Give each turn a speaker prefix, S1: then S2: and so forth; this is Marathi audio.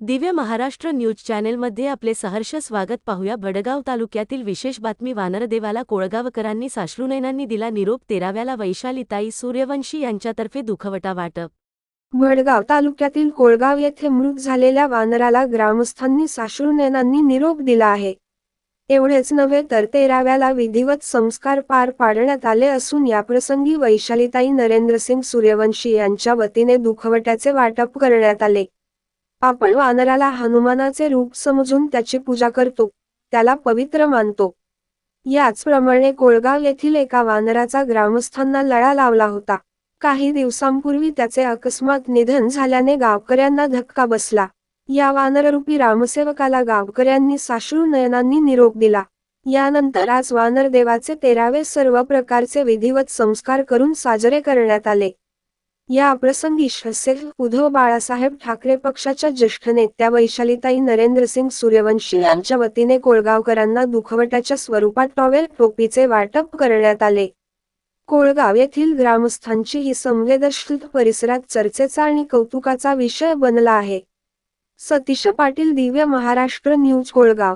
S1: दिव्य महाराष्ट्र न्यूज चॅनेलमध्ये आपले सहर्ष स्वागत पाहूया. भडगाव तालुक्यातील विशेष बातमी वानरदेवाला कोळगावकरांनी साश्रुनैनांनी दिला निरोप तेराव्याला वैशालीताई सूर्यवंशी यांच्यातर्फे दुखवटा वाटप.
S2: वडगाव तालुक्यातील कोळगाव येथे मृत झालेल्या वानराला ग्रामस्थांनी साश्रुनैनांनी निरोप दिला आहे. एवढेच नव्हे तर तेराव्याला विधिवत संस्कार पार पाडण्यात आले असून याप्रसंगी वैशालीताई नरेंद्रसिंग सूर्यवंशी यांच्या वतीने दुखवट्याचे वाटप करण्यात आले. आपण वानराला हनुमानाचे रूप समजून त्याची पूजा करतो त्याला पवित्र मानतो. याचप्रमाणे कोळगाव येथील एका वानराचा ग्रामस्थांना लळा लावला होता. काही दिवसांपूर्वी त्याचे अकस्मात निधन झाल्याने गावकऱ्यांना धक्का बसला. या वानररूपी रामसेवकाला गावकऱ्यांनी साश्रू नयनांनी निरोप दिला. यानंतर आज वानरदेवाचे तेरावे सर्व प्रकारचे विधिवत संस्कार करून साजरे करण्यात आले. या प्रसंगी शसेल उद्धव बाळासाहेब ठाकरे पक्षाच्या ज्येष्ठ नेत्या वैशालीताई नरेंद्रसिंग सूर्यवंशी यांच्या वतीने कोळगावकरांना दुखवटाच्या स्वरूपात टॉवेल टोपीचे वाटप करण्यात आले. कोळगाव येथील ग्रामस्थांची ही संवेदनशील परिसरात चर्चेचा आणि कौतुकाचा विषय बनला आहे. सतीश पाटील दिव्य महाराष्ट्र न्यूज कोळगाव.